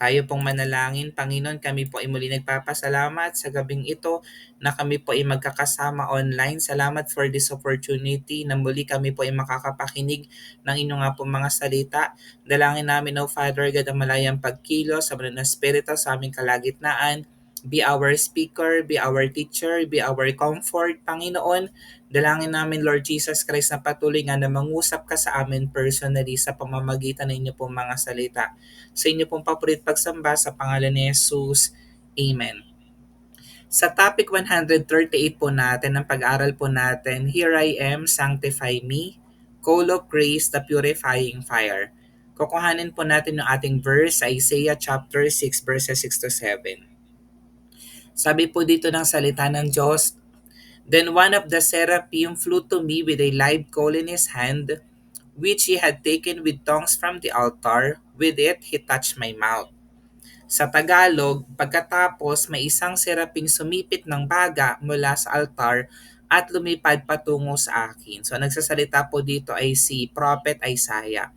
Tayo pong manalangin, Panginoon, kami po ay muli nagpapasalamat sa gabing ito na kami po ay magkakasama online. Salamat for this opportunity na muli kami po ay makakapakinig ng inyong nga pong mga salita. Dalangin namin, O Father God, ang malayang pagkilo sa mga Espiritu sa aming kalagitnaan. Be our speaker, be our teacher, be our comfort, Panginoon. Dalangin namin, Lord Jesus Christ, na patuloy nga na mangusap ka sa amin personally sa pamamagitan ng inyo pong mga salita. Sa inyo pong papurit pagsamba sa pangalan ni Jesus. Amen. Sa topic 138 po natin, ang pag-aral po natin, Here I am, sanctify me, coal of grace, the purifying fire. Kukuhanin po natin yung ating verse sa Isaiah chapter 6 verses 6 to 7. Sabi po dito ng salita ng Diyos, Then one of the seraphim flew to me with a live coal in his hand, which he had taken with tongs from the altar. With it, he touched my mouth. Sa Tagalog, pagkatapos may isang seraping sumipit ng baga mula sa altar at lumipad patungo sa akin. So nagsasalita po dito ay si Prophet Isaiah.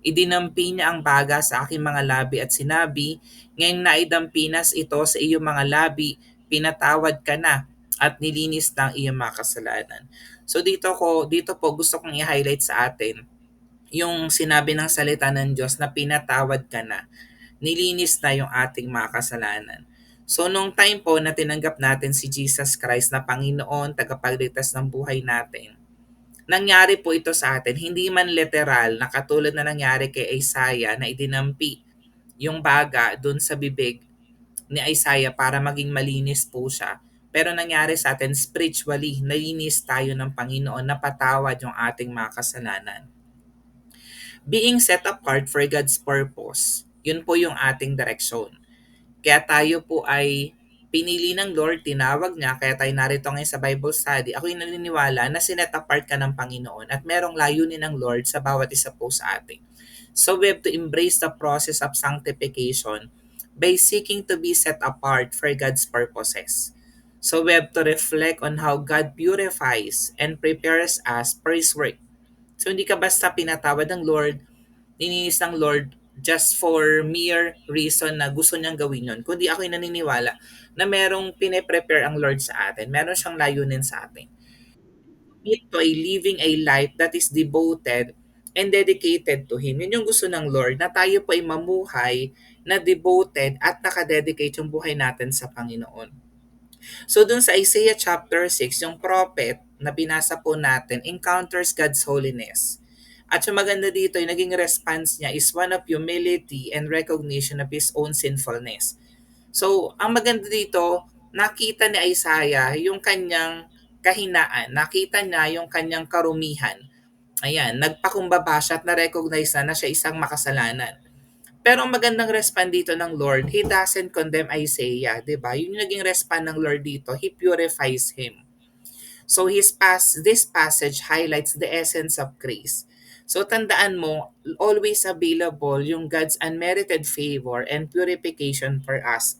Idinampi niya ang baga sa aking mga labi at sinabi, Ngayong naidampinas ito sa iyong mga labi, pinatawad ka na at nilinis na iyong mga kasalanan. So dito ko dito po gusto kong i-highlight sa atin yung sinabi ng salita ng Diyos na pinatawad ka na. Nilinis na yung ating mga kasalanan. So nung time po na tinanggap natin si Jesus Christ na Panginoon, tagapagligtas ng buhay natin, nangyari po ito sa atin, hindi man literal na katulad na nangyari kay Isaiah na idinampi yung baga dun sa bibig ni Isaiah para maging malinis po siya. Pero nangyari sa atin spiritually, nalinis tayo ng Panginoon, napatawad yung ating mga kasalanan. Being set apart for God's purpose, yun po yung ating direksyon. Kaya tayo po ay pinili ng Lord, tinawag niya, kaya tayo narito ngayon sa Bible study. Ako'y naniniwala na sinet apart ka ng Panginoon at merong layunin ng Lord sa bawat isa po sa atin. So we have to embrace the process of sanctification by seeking to be set apart for God's purposes. So we have to reflect on how God purifies and prepares us for His work. So hindi ka basta pinatawad ng Lord, nininis ng Lord just for mere reason na gusto niyang gawin yun. Kundi ako'y naniniwala na merong pine-prepare ang Lord sa atin. Meron siyang layunin sa atin. Ito ay living a life that is devoted and dedicated to Him. Yun yung gusto ng Lord, na tayo po ay mamuhay na devoted at nakadedicate yung buhay natin sa Panginoon. So dun sa Isaiah chapter 6, yung prophet na binasa po natin encounters God's holiness. At yung maganda dito, yung naging response niya is one of humility and recognition of his own sinfulness. So, ang maganda dito, nakita ni Isaiah yung kanyang kahinaan, nakita niya yung kanyang karumihan. Ayan, nagpakumbaba siya at na-recognize na na siya isang makasalanan. Pero ang magandang respond dito ng Lord, He doesn't condemn Isaiah, di ba? Yun yung naging respond ng Lord dito, He purifies him. So his pas this passage highlights the essence of grace. So tandaan mo, always available yung God's unmerited favor and purification for us.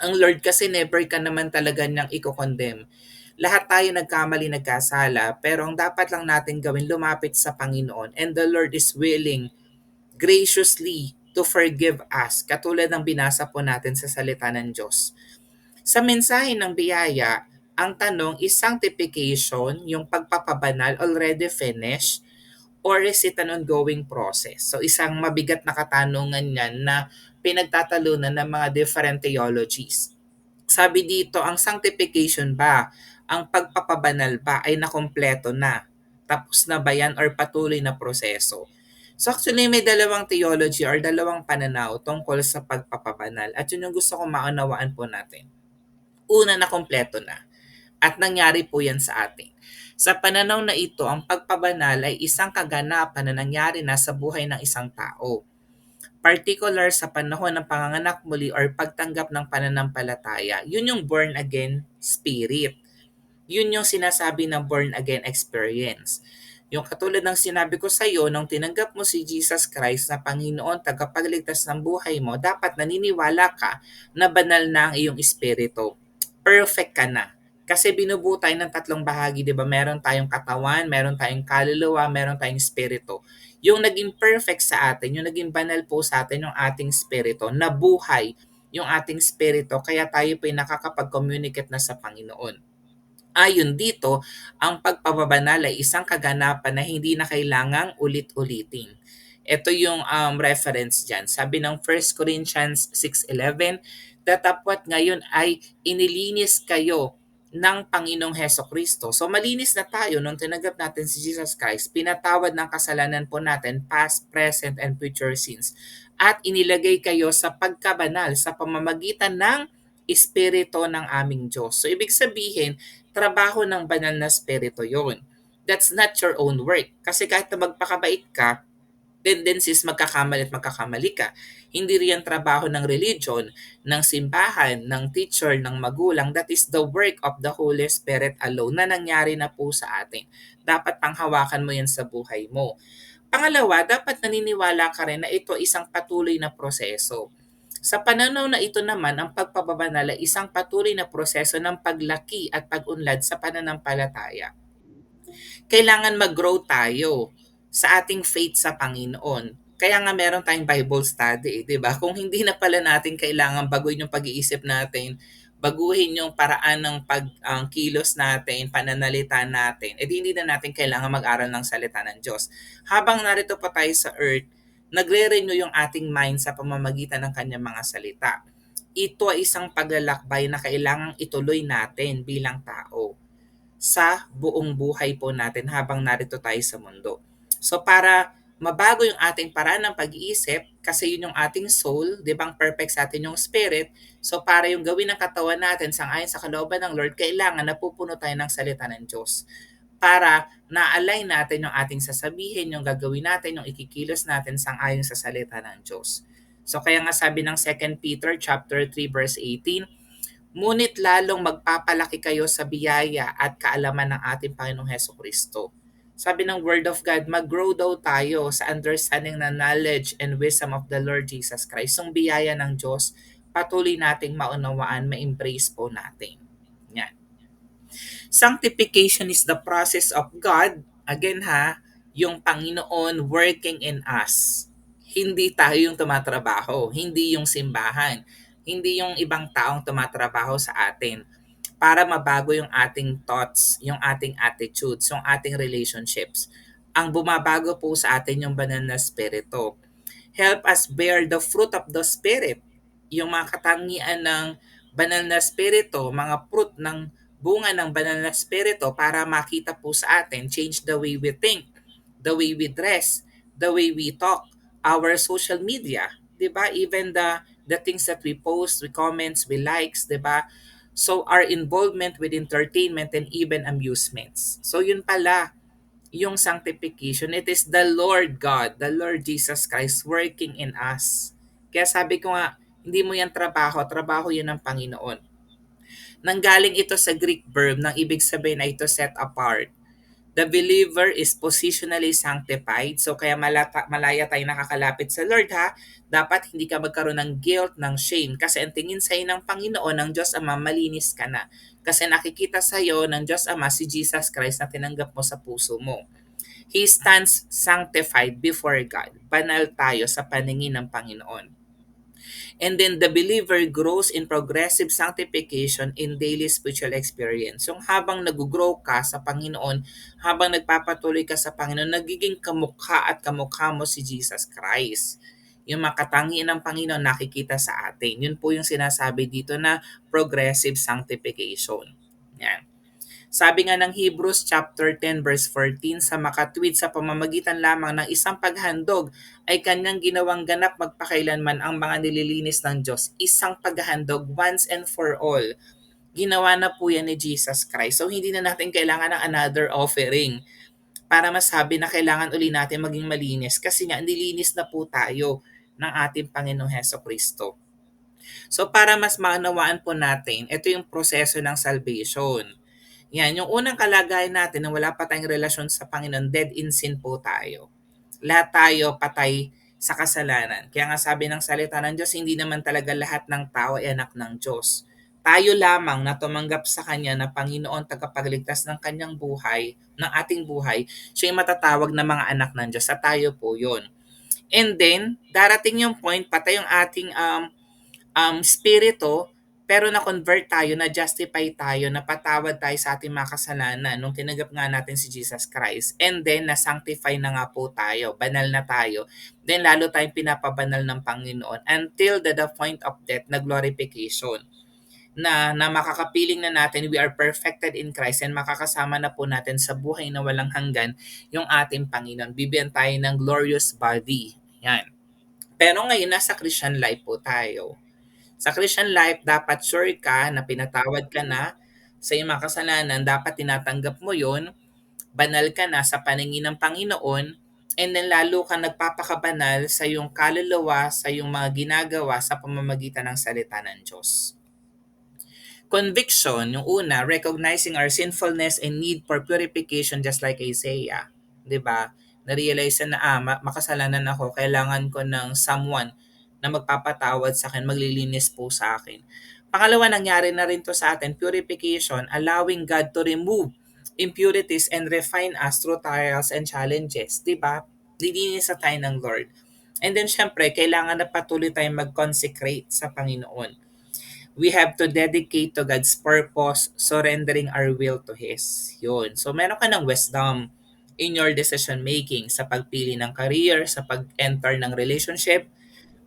Ang Lord kasi never ka naman talaga niyang i-condemn. Lahat tayo nagkamali, nagkasala, pero ang dapat lang natin gawin, lumapit sa Panginoon. And the Lord is willing, graciously, to forgive us, katulad ng binasa po natin sa salita ng Diyos. Sa mensahe ng biyaya, ang tanong is sanctification, yung pagpapabanal, already finished, or is it an ongoing process? So isang mabigat na katanungan yan na pinagtatalunan ng mga different theologies. Sabi dito, ang sanctification ba, ang pagpapabanal ba ay nakompleto na? Tapos na ba yan or patuloy na proseso? So actually may dalawang theology or dalawang pananaw tungkol sa pagpapabanal at yun yung gusto kong maunawaan po natin. Una na kompleto na at nangyari po yan sa atin. Sa pananaw na ito, ang pagpabanal ay isang kaganapan na nangyari na sa buhay ng isang tao. Particular sa panahon ng panganganak muli or pagtanggap ng pananampalataya, yun yung born again spirit. Yun yung sinasabi ng born again experience. Yung katulad ng sinabi ko sa iyo, nung tinanggap mo si Jesus Christ na Panginoon, tagapagligtas ng buhay mo, dapat naniniwala ka na banal na ang iyong espiritu. Perfect ka na kasi binubutay ng tatlong bahagi, 'di ba? Meron tayong katawan, meron tayong kaluluwa, meron tayong espiritu. yung naging perfect sa atin, yung naging banal po sa atin yung ating spirito, nabuhay yung ating spirito, kaya tayo po nakakapag-communicate na sa Panginoon. Ayon dito, ang pagpapabanal ay isang kaganapan na hindi na kailangang ulit-ulitin. Ito yung um, reference dyan. Sabi ng 1 Corinthians 6.11, datapwat ngayon ay inilinis kayo ng Panginoong Heso Kristo. So malinis na tayo nung tinanggap natin si Jesus Christ. Pinatawad ng kasalanan po natin, past, present, and future sins. At inilagay kayo sa pagkabanal sa pamamagitan ng Espiritu ng aming Diyos. So ibig sabihin, trabaho ng banal na Espiritu yon. That's not your own work. Kasi kahit na magpakabait ka, tendencies magkakamali at magkakamali ka. Hindi riyan trabaho ng religion, ng simbahan, ng teacher, ng magulang. That is the work of the Holy Spirit alone na nangyari na po sa atin. Dapat panghawakan mo yan sa buhay mo. Pangalawa, dapat naniniwala ka rin na ito isang patuloy na proseso. Sa pananaw na ito naman, ang pagpapabanala isang patuloy na proseso ng paglaki at pag-unlad sa pananampalataya. Kailangan mag-grow tayo sa ating faith sa Panginoon. Kaya nga meron tayong Bible study, eh, 'di ba? Kung hindi na pala natin kailangan baguhin yung pag-iisip natin, baguhin yung paraan ng pag ang kilos natin, pananalita natin, edi hindi na natin kailangan mag-aral ng salita ng Diyos. Habang narito pa tayo sa earth, nagre-renew yung ating mind sa pamamagitan ng kanyang mga salita. Ito ay isang paglalakbay na kailangang ituloy natin bilang tao sa buong buhay po natin habang narito tayo sa mundo. So para mabago yung ating paraan ng pag-iisip, kasi yun yung ating soul, di ba perfect sa atin yung spirit, so para yung gawin ng katawan natin sang ayon sa kalooban ng Lord, kailangan napupuno tayo ng salita ng Diyos. Para na-align natin yung ating sasabihin, yung gagawin natin, yung ikikilos natin sang ayon sa salita ng Diyos. So kaya nga sabi ng 2 Peter chapter 3 verse 18, Ngunit lalong magpapalaki kayo sa biyaya at kaalaman ng ating Panginoong Heso Kristo sabi ng Word of God, mag-grow daw tayo sa understanding na knowledge and wisdom of the Lord Jesus Christ. Yung biyaya ng Diyos, patuloy nating maunawaan, ma-embrace po natin. Yan. Sanctification is the process of God, again ha, yung Panginoon working in us. Hindi tayo yung tumatrabaho, hindi yung simbahan, hindi yung ibang taong tumatrabaho sa atin para mabago yung ating thoughts, yung ating attitudes, yung ating relationships. Ang bumabago po sa atin yung banal na spirito. Help us bear the fruit of the spirit. Yung mga katangian ng banal na spirito, mga fruit ng bunga ng banal na spirito para makita po sa atin, change the way we think, the way we dress, the way we talk, our social media, 'di ba? Even the the things that we post, we comments, we likes, 'di ba? So our involvement with entertainment and even amusements. So yun pala, yung sanctification, it is the Lord God, the Lord Jesus Christ working in us. Kaya sabi ko nga, hindi mo yan trabaho, trabaho yun ng Panginoon. Nanggaling ito sa Greek verb nang ibig sabihin ay ito set apart the believer is positionally sanctified. So kaya malata, malaya tayo nakakalapit sa Lord ha. Dapat hindi ka magkaroon ng guilt, ng shame. Kasi ang tingin sa'yo ng Panginoon, ng Diyos Ama, malinis ka na. Kasi nakikita sa'yo ng Diyos Ama si Jesus Christ na tinanggap mo sa puso mo. He stands sanctified before God. Banal tayo sa paningin ng Panginoon. And then the believer grows in progressive sanctification in daily spiritual experience. Yung habang nag-grow ka sa Panginoon, habang nagpapatuloy ka sa Panginoon, nagiging kamukha at kamukha mo si Jesus Christ. Yung makatangi ng Panginoon nakikita sa atin. Yun po yung sinasabi dito na progressive sanctification. Yan. Sabi nga ng Hebrews chapter 10 verse 14, sa makatwid sa pamamagitan lamang ng isang paghandog ay kanyang ginawang ganap magpakailanman ang mga nililinis ng Diyos. Isang paghandog once and for all. Ginawa na po yan ni Jesus Christ. So hindi na natin kailangan ng another offering para masabi na kailangan uli natin maging malinis kasi nga nilinis na po tayo ng ating Panginoong Heso Kristo. So para mas maunawaan po natin, ito yung proseso ng salvation yan, yung unang kalagayan natin na wala pa tayong relasyon sa Panginoon, dead in sin po tayo. Lahat tayo patay sa kasalanan. Kaya nga sabi ng salita ng Diyos, hindi naman talaga lahat ng tao ay anak ng Diyos. tayo lamang na tumanggap sa Kanya na Panginoon tagapagligtas ng Kanyang buhay, ng ating buhay, siya ay matatawag na mga anak ng Diyos at tayo po yun. And then, darating yung point, patay yung ating um, um, spirito, pero na-convert tayo, na-justify tayo, napatawad tayo sa ating mga kasalanan nung tinanggap nga natin si Jesus Christ. And then, na-sanctify na nga po tayo, banal na tayo. Then, lalo tayong pinapabanal ng Panginoon until the, the point of death na glorification na, na makakapiling na natin we are perfected in Christ and makakasama na po natin sa buhay na walang hanggan yung ating Panginoon. Bibigyan tayo ng glorious body. Yan. Pero ngayon, nasa Christian life po tayo. Sa Christian life, dapat sure ka na pinatawad ka na sa iyong mga kasalanan, dapat tinatanggap mo yon banal ka na sa paningin ng Panginoon, and then lalo ka nagpapakabanal sa iyong kaluluwa, sa iyong mga ginagawa sa pamamagitan ng salita ng Diyos. Conviction, yung una, recognizing our sinfulness and need for purification just like Isaiah. ba? Na-realize na, ah, makasalanan ako, kailangan ko ng someone na magpapatawad sa akin, maglilinis po sa akin. Pangalawa, nangyari na rin to sa atin, purification, allowing God to remove impurities and refine us through trials and challenges. 'di ba? Lilinis sa tayo ng Lord. And then, syempre, kailangan na patuloy tayong mag-consecrate sa Panginoon we have to dedicate to God's purpose, surrendering our will to His. Yun. So, meron ka ng wisdom in your decision making sa pagpili ng career, sa pag-enter ng relationship,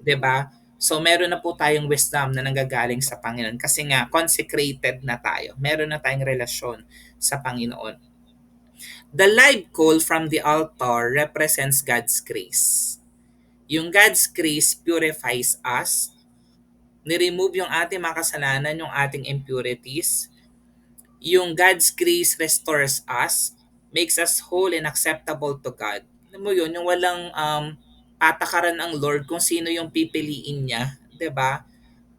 'di ba? So, meron na po tayong wisdom na nanggagaling sa Panginoon kasi nga consecrated na tayo. Meron na tayong relasyon sa Panginoon. The live call from the altar represents God's grace. Yung God's grace purifies us, ni-remove yung ating mga kasalanan, yung ating impurities. Yung God's grace restores us, makes us whole and acceptable to God. Alam mo yun, yung walang um, patakaran ang Lord kung sino yung pipiliin niya, 'di ba?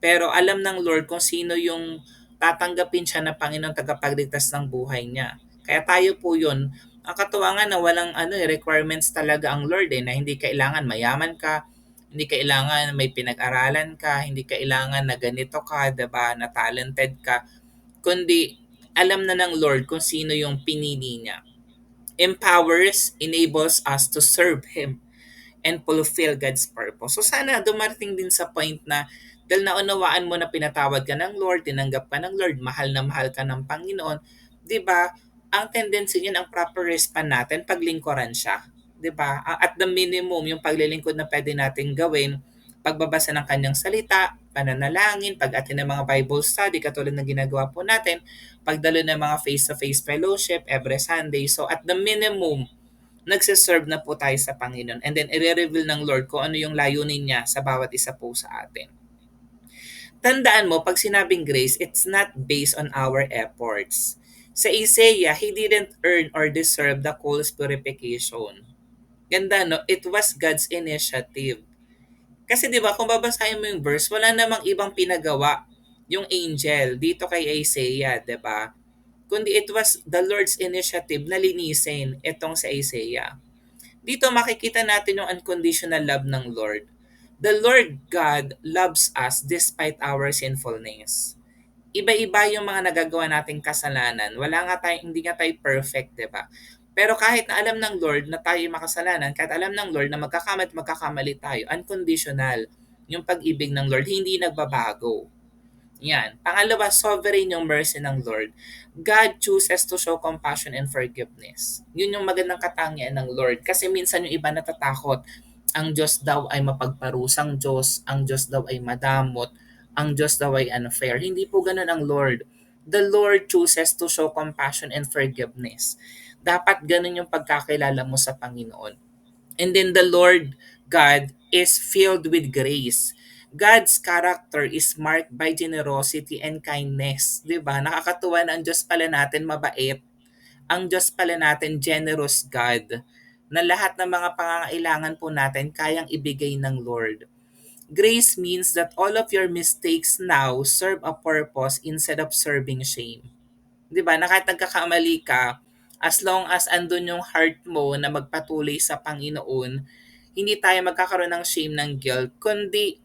Pero alam ng Lord kung sino yung tatanggapin siya na Panginoon tagapagligtas ng buhay niya. Kaya tayo po yun. Ang katuwa na walang ano, eh, requirements talaga ang Lord eh, na hindi kailangan mayaman ka, hindi kailangan may pinag-aralan ka, hindi kailangan na ganito ka, 'di ba, na talented ka, kundi alam na ng Lord kung sino yung pinili niya. Empowers, enables us to serve Him and fulfill God's purpose. So sana dumarating din sa point na dahil naunawaan mo na pinatawad ka ng Lord, tinanggap ka ng Lord, mahal na mahal ka ng Panginoon, 'di ba? Ang tendency niyan ang proper response natin paglingkuran siya. 'di ba? At the minimum yung paglilingkod na pwede nating gawin, pagbabasa ng kanyang salita, pananalangin, pag-attend ng mga Bible study katulad ng ginagawa po natin, pagdalo ng mga face-to-face fellowship every Sunday. So at the minimum, nagsiserve na po tayo sa Panginoon. And then, i-reveal ng Lord kung ano yung layunin niya sa bawat isa po sa atin. Tandaan mo, pag sinabing grace, it's not based on our efforts. Sa Isaiah, he didn't earn or deserve the call's purification. Ganda, no? It was God's initiative. Kasi 'di ba, kung babasahin mo yung verse, wala namang ibang pinagawa yung angel dito kay Isaiah, 'di ba? Kundi it was the Lord's initiative na linisin itong sa Isaiah. Dito makikita natin yung unconditional love ng Lord. The Lord God loves us despite our sinfulness. Iba-iba yung mga nagagawa nating kasalanan. Wala nga tayo, hindi nga tayo perfect, 'di ba? Pero kahit na alam ng Lord na tayo makasalanan, kahit alam ng Lord na magkakamali at magkakamali tayo, unconditional yung pag-ibig ng Lord, hindi nagbabago. Yan. Pangalawa, sovereign yung mercy ng Lord. God chooses to show compassion and forgiveness. Yun yung magandang katangian ng Lord. Kasi minsan yung iba natatakot, ang Diyos daw ay mapagparusang Diyos, ang Diyos daw ay madamot, ang Diyos daw ay unfair. Hindi po ganun ang Lord. The Lord chooses to show compassion and forgiveness dapat ganun yung pagkakilala mo sa Panginoon. And then the Lord God is filled with grace. God's character is marked by generosity and kindness. Di ba? Nakakatuwa na ang Diyos pala natin mabait. Ang Diyos pala natin generous God na lahat ng mga pangangailangan po natin kayang ibigay ng Lord. Grace means that all of your mistakes now serve a purpose instead of serving shame. 'Di ba? Na kahit nagkakamali ka, as long as andun yung heart mo na magpatuloy sa Panginoon, hindi tayo magkakaroon ng shame ng guilt, kundi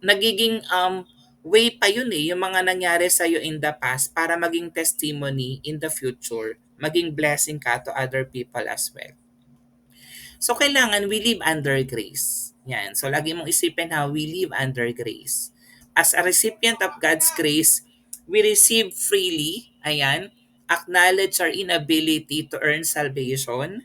nagiging um, way pa yun eh, yung mga nangyari sa'yo in the past para maging testimony in the future. Maging blessing ka to other people as well. So, kailangan we live under grace. Yan. So, lagi mong isipin how we live under grace. As a recipient of God's grace, we receive freely, ayan, acknowledge our inability to earn salvation.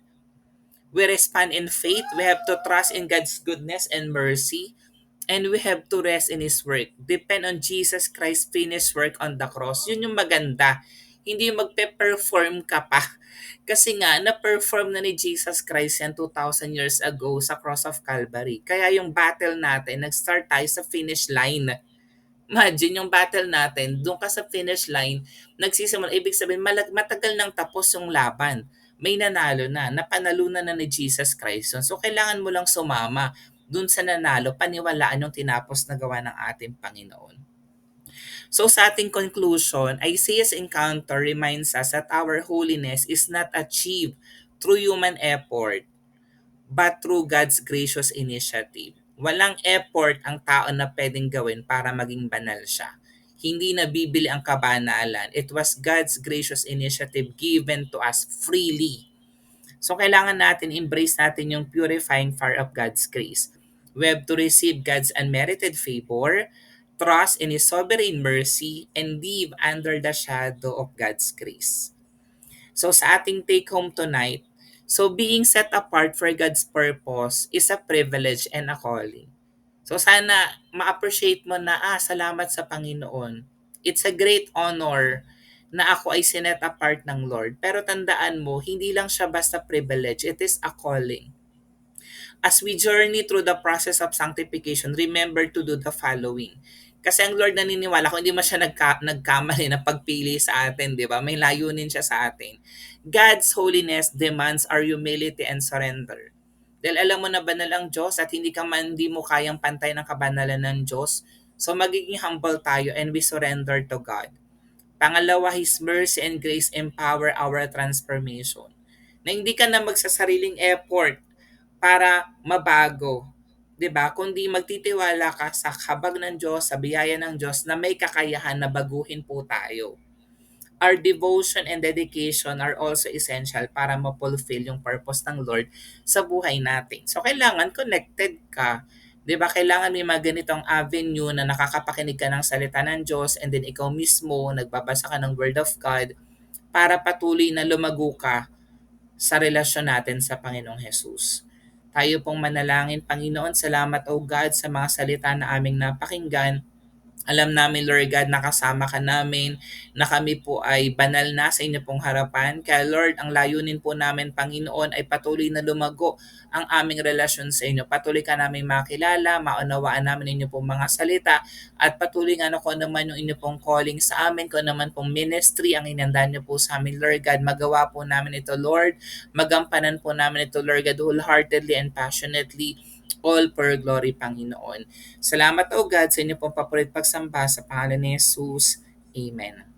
We respond in faith. We have to trust in God's goodness and mercy. And we have to rest in His work. Depend on Jesus Christ's finished work on the cross. Yun yung maganda. Hindi magpe-perform ka pa. Kasi nga, na-perform na ni Jesus Christ yan 2,000 years ago sa cross of Calvary. Kaya yung battle natin, nag-start tayo sa finish line. Imagine yung battle natin, doon ka sa finish line, nagsisimula, ibig sabihin, malag, matagal nang tapos yung laban. May nanalo na, napanalunan na ni Jesus Christ. So, kailangan mo lang sumama dun sa nanalo, paniwalaan yung tinapos na gawa ng ating Panginoon. So sa ating conclusion, Isaiah's encounter reminds us that our holiness is not achieved through human effort, but through God's gracious initiative. Walang effort ang tao na pwedeng gawin para maging banal siya. Hindi nabibili ang kabanalan. It was God's gracious initiative given to us freely. So kailangan natin embrace natin yung purifying fire of God's grace. We have to receive God's unmerited favor, trust in His sovereign mercy, and live under the shadow of God's grace. So sa ating take home tonight, so being set apart for God's purpose is a privilege and a calling. So sana ma-appreciate mo na, ah, salamat sa Panginoon. It's a great honor na ako ay sinet apart ng Lord. Pero tandaan mo, hindi lang siya basta privilege, it is a calling. As we journey through the process of sanctification, remember to do the following. Kasi ang Lord naniniwala kung hindi man siya nagka, nagkamali na pagpili sa atin, di ba? May layunin siya sa atin. God's holiness demands our humility and surrender. Dahil alam mo na banal ang Diyos at hindi ka man hindi mo kayang pantay ng kabanalan ng Diyos. So magiging humble tayo and we surrender to God. Pangalawa, His mercy and grace empower our transformation. Na hindi ka na magsasariling effort para mabago. 'di ba? Kundi magtitiwala ka sa habag ng Diyos, sa biyaya ng Diyos na may kakayahan na baguhin po tayo. Our devotion and dedication are also essential para ma-fulfill yung purpose ng Lord sa buhay natin. So kailangan connected ka 'di ba? Kailangan may mga ganitong avenue na nakakapakinig ka ng salita ng Diyos and then ikaw mismo nagbabasa ka ng Word of God para patuloy na lumago ka sa relasyon natin sa Panginoong Hesus. Tayo pong manalangin, Panginoon, salamat o God sa mga salita na aming napakinggan alam namin, Lord God, nakasama ka namin, na kami po ay banal na sa inyo pong harapan. Kaya Lord, ang layunin po namin, Panginoon, ay patuloy na lumago ang aming relasyon sa inyo. Patuloy ka namin makilala, maunawaan namin inyo pong mga salita, at patuloy nga ano kung naman yung inyo pong calling sa amin, kung naman pong ministry ang inandan niyo po sa amin, Lord God. Magawa po namin ito, Lord. Magampanan po namin ito, Lord God, wholeheartedly and passionately all for glory, Panginoon. Salamat, O God, sa inyo pong papulit pagsamba sa pangalan ni Jesus. Amen.